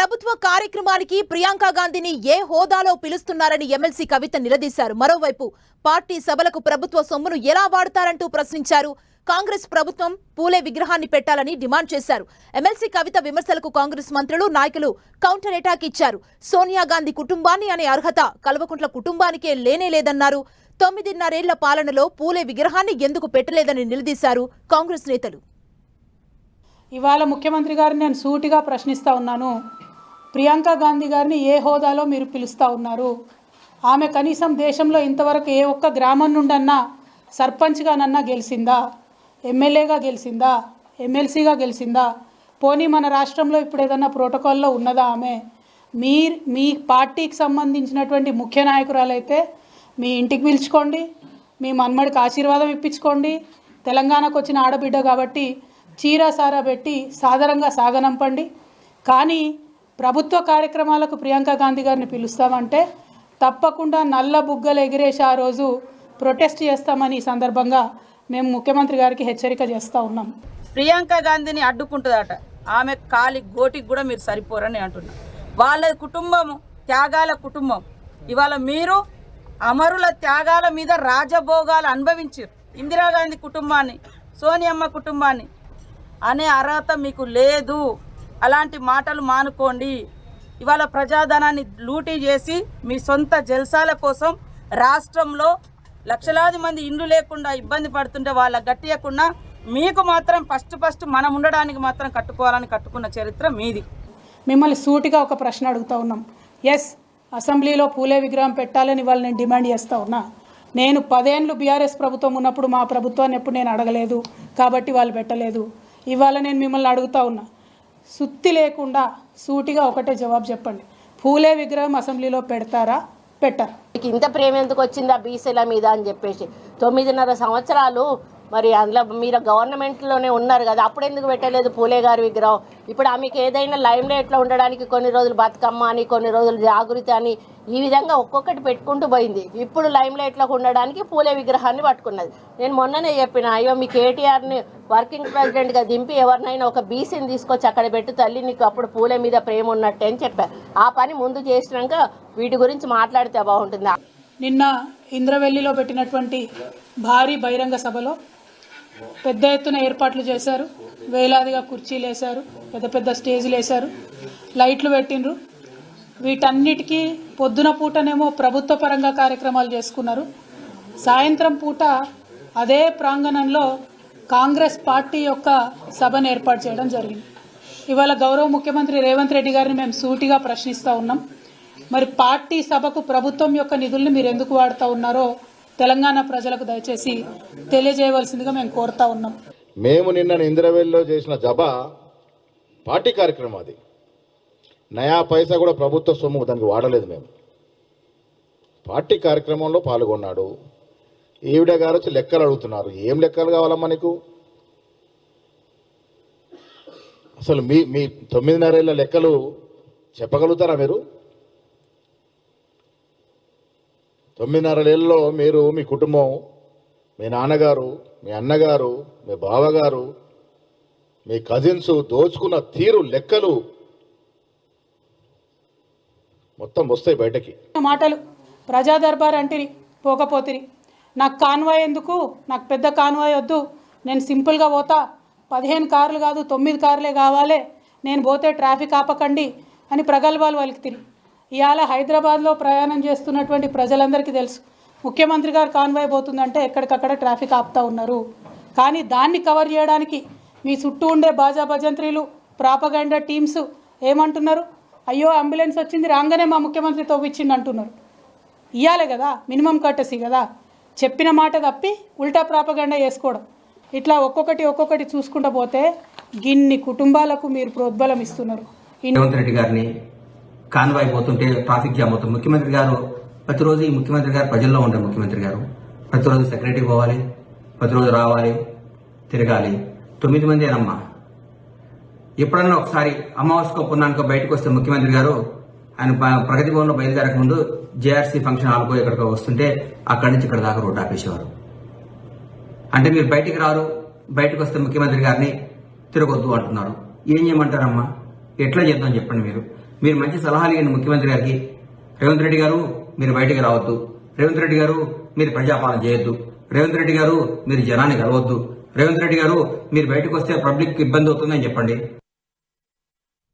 ప్రభుత్వ కార్యక్రమానికి ప్రియాంక గాంధీని ఏ హోదాలో పిలుస్తున్నారని ఎమ్మెల్సీ కవిత నిలదీశారు. మరోవైపు పార్టీ సభలకు ప్రభుత్వ సొమ్మును ఎలా వాడతారంటూ ప్రశ్నించారు. కాంగ్రెస్ ప్రభుత్వం పూలే విగ్రహాన్ని పెట్టాలని డిమాండ్ చేశారు. ఎమ్మెల్సీ కవిత విమర్శలకు కాంగ్రెస్ మంత్రులు నాయకులు కౌంటర్ అటాక్ ఇచ్చారు. సోనియా గాంధీ కుటుంబాన్ని అనే అర్హత కల్వకుంట్ల కుటుంబానికే లేనే లేదన్నారు. తొమ్మిదిన్నరేళ్ళ పాలనలో పూలే విగ్రహాన్ని ఎందుకు పెట్టలేదని నిలదీశారు కాంగ్రెస్ నేతలు. ఇవాళ ముఖ్యమంత్రి గారిని నేను సూటిగా ప్రశ్నిస్తూ ఉన్నాను. ప్రియాంక గాంధీ గారిని ఏ హోదాలో మీరు పిలుస్తూ ఉన్నారు? ఆమె కనీసం దేశంలో ఇంతవరకు ఏ ఒక్క గ్రామం నుండన్నా సర్పంచ్గానన్నా గెలిచిందా ఎమ్మెల్యేగా గెలిచిందా ఎమ్మెల్సీగా గెలిచిందా పోనీ మన రాష్ట్రంలో ఇప్పుడు ఏదన్నా ప్రోటోకాల్లో ఉన్నదా ఆమె? మీ మీ పార్టీకి సంబంధించినటువంటి ముఖ్య నాయకురాలైతే మీ ఇంటికి పిలుచుకోండి మీ మన్మడికి ఆశీర్వాదం ఇప్పించుకోండి. తెలంగాణకు వచ్చిన ఆడబిడ్డ కాబట్టి చీర సారా పెట్టి సాదరంగా సాగనంపండి. కానీ ప్రభుత్వ కార్యక్రమాలకు ప్రియాంక గాంధీ గారిని పిలుస్తామంటే తప్పకుండా నల్ల బుగ్గలు ఎగిరేసి ఆ రోజు ప్రొటెస్ట్ చేస్తామని ఈ సందర్భంగా మేము ముఖ్యమంత్రి గారికి హెచ్చరిక చేస్తూ ఉన్నాం. ప్రియాంక గాంధీని అడ్డుకుంటుందట. ఆమె కాలి గోటికి కూడా మీరు సరిపోరని అంటున్నా. వాళ్ళ కుటుంబం త్యాగాల కుటుంబం. ఇవాళ మీరు అమరుల త్యాగాల మీద రాజభోగాలు అనుభవించారు. ఇందిరాగాంధీ కుటుంబాన్ని సోనియమ్మ కుటుంబాన్ని అనే అర్హత మీకు లేదు. అలాంటి మాటలు మానుకోండి. ఇవాళ ప్రజాధనాన్ని లూటీ చేసి మీ సొంత జల్సాల కోసం రాష్ట్రంలో లక్షలాది మంది ఇండ్లు లేకుండా ఇబ్బంది పడుతుంటే వాళ్ళ గట్టియకుండా మీకు మాత్రం ఫస్ట్ ఫస్ట్ మనం ఉండడానికి మాత్రం కట్టుకోవాలని కట్టుకున్న చరిత్ర మీది. మిమ్మల్ని సూటిగా ఒక ప్రశ్న అడుగుతా ఉన్నాం. ఎస్ అసెంబ్లీలో పూలే విగ్రహం పెట్టాలని వాళ్ళు నేను డిమాండ్ చేస్తూ ఉన్నా. నేను పదేళ్ళు బీఆర్ఎస్ ప్రభుత్వం ఉన్నప్పుడు మా ప్రభుత్వాన్ని ఎప్పుడు నేను అడగలేదు. కాబట్టి వాళ్ళు పెట్టలేదు. ఇవాళ నేను మిమ్మల్ని అడుగుతా ఉన్నా. సుత్తి లేకుండా సూటిగా ఒకటే జవాబు చెప్పండి. పూలే విగ్రహం అసెంబ్లీలో పెడతారా? పెట్టారు. మీకు ఇంత ప్రేమ ఎందుకు వచ్చిందా బీసీల మీద అని చెప్పేసి. తొమ్మిదిన్నర సంవత్సరాలు మరి అందులో మీరు గవర్నమెంట్లోనే ఉన్నారు కదా అప్పుడు ఎందుకు పెట్టలేదు పూలే గారి విగ్రహం? ఇప్పుడు ఆమెకి ఏదైనా లైమ్ లైట్లో ఉండడానికి కొన్ని రోజులు బతుకమ్మ అని కొన్ని రోజులు జాగృతి అని ఈ విధంగా ఒక్కొక్కటి పెట్టుకుంటూ పోయింది. ఇప్పుడు లైమ్ లైట్లోకి ఉండడానికి పూలే విగ్రహాన్ని పట్టుకున్నది. నేను మొన్ననే చెప్పిన అయ్యో మీ కేటీఆర్ని వర్కింగ్ ప్రెసిడెంట్గా దింపి ఎవరినైనా ఒక బీసీని తీసుకొచ్చి అక్కడ పెట్టు తల్లి నీకు అప్పుడు పూలే మీద ప్రేమ ఉన్నట్టే అని చెప్పారు ఆ పని ముందు చేసినాక వీటి గురించి మాట్లాడితే బాగుంటుంది. నిన్న ఇంద్రవెల్లిలో పెట్టినటువంటి భారీ బహిరంగ సభలో పెద్ద ఎత్తున ఏర్పాట్లు చేశారు. వేలాదిగా కుర్చీలు వేశారు. పెద్ద పెద్ద స్టేజ్లు వేశారు. లైట్లు పెట్టిండ్రు. వీటన్నిటికీ పొద్దున పూటనేమో ప్రభుత్వ పరంగా కార్యక్రమాలు చేసుకున్నారు. సాయంత్రం పూట అదే ప్రాంగణంలో కాంగ్రెస్ పార్టీ యొక్క సభను ఏర్పాటు చేయడం జరిగింది. ఇవాళ గౌరవ ముఖ్యమంత్రి రేవంత్ రెడ్డి గారిని మేము సూటిగా ప్రశ్నిస్తూ ఉన్నాం. మరి పార్టీ సభకు ప్రభుత్వం యొక్క నిధుల్ని మీరు ఎందుకు వాడుతూ ఉన్నారో తెలంగాణ ప్రజలకు దయచేసి తెలియజేయవలసిందిగా మేము కోరుతా ఉన్నాం. మేము నిన్న ఇందిరవెల్లిలో చేసిన జబ పార్టీ కార్యక్రమం అది. నయా పైసా కూడా ప్రభుత్వ సొమ్ము దానికి వాడలేదు మేము. పార్టీ కార్యక్రమంలో పాల్గొన్నాడు. ఈవిడ గారు వచ్చి లెక్కలు అడుగుతున్నారు. ఏం లెక్కలు కావాలమ్మా నీకు? అసలు మీ మీ తొమ్మిదిన్నరేళ్ళ లెక్కలు చెప్పగలుగుతారా మీరు? తొమ్మిదిన్నరేళ్ళలో మీరు మీ కుటుంబం మీ నాన్నగారు మీ అన్నగారు మీ బావగారు మీ కజిన్స్ దోచుకున్న తీరు లెక్కలు మొత్తం వస్తాయి బయటకి. మాటలు ప్రజా దర్బార్ అంటిరి పోకపోతిరి. నాకు కాన్వాయ్ ఎందుకు? నాకు పెద్ద కాన్వాయ్ వద్దు. నేను సింపుల్గా పోతా. పదిహేను కార్లు కాదు తొమ్మిది కార్లే కావాలి. నేను పోతే ట్రాఫిక్ ఆపకండి అని ప్రగల్భాలు వలికితిరి ఇవాళ హైదరాబాద్లో ప్రయాణం చేస్తున్నటువంటి ప్రజలందరికీ తెలుసు. ముఖ్యమంత్రి గారు కాన్వాయ్ పోతుందంటే ఎక్కడికక్కడ ట్రాఫిక్ ఆపుతా ఉన్నారు. కానీ దాన్ని కవర్ చేయడానికి మీ చుట్టూ ఉండే బాజా భజంత్రీలు ప్రాపగండా టీమ్స్ ఏమంటున్నారు? అయ్యో అంబులెన్స్ వచ్చింది రాగానే మా ముఖ్యమంత్రి తవ్విచ్చింది అంటున్నారు ఇయ్యాలే కదా మినిమం కట్టసి కదా. చెప్పిన మాట తప్పి ఉల్టా ప్రాపగండా చేసుకోవడం ఇట్లా ఒక్కొక్కటి ఒక్కొక్కటి చూసుకుంటూ పోతే గిన్ని కుటుంబాలకు మీరు ప్రోద్బలం ఇస్తున్నారు. ఇన్ని రేవంత్ రెడ్డి గారిని కాన్వాయ్ పోతుంటే ట్రాఫిక్ జామ్ అవుతుంది. ముఖ్యమంత్రి గారు ప్రతిరోజు ఈ ముఖ్యమంత్రి గారు ప్రజల్లో ఉంటారు ముఖ్యమంత్రి గారు. ప్రతిరోజు సెక్రటరీ పోవాలి ప్రతిరోజు రావాలి తిరగాలి. తొమ్మిది మంది అనమ్మా. ఎప్పుడన్నా ఒకసారి అమావాస్యకో పున్నానికో బయటకు వస్తే ముఖ్యమంత్రి గారు ఆయన ప్రగతి భవన్లో బయలుదేరక ముందు జేఆర్సీ ఫంక్షన్ హాల్కో ఇక్కడికి వస్తుంటే అక్కడి నుంచి ఇక్కడ దాకా రోడ్డు ఆపేసేవారు. అంటే మీరు బయటికి రారు బయటకు వస్తే ముఖ్యమంత్రి గారిని తిరగొద్దు అంటున్నారు. ఏం చేయమంటారమ్మా? ఎట్లా చేద్దాం చెప్పండి మీరు? మీరు మంచి సలహాలు ఇవ్వండి ముఖ్యమంత్రి గారికి. రేవంత్ రెడ్డి గారు మీరు బయటికి రావద్దు. రేవంత్ రెడ్డి గారు మీరు ప్రజాపాలన చేయొద్దు. రేవంత్ రెడ్డి గారు మీరు జనాన్ని కలవద్దు. రేవంత్ రెడ్డి గారు మీరు బయటకు వస్తే పబ్లిక్ ఇబ్బంది అవుతుందని చెప్పండి.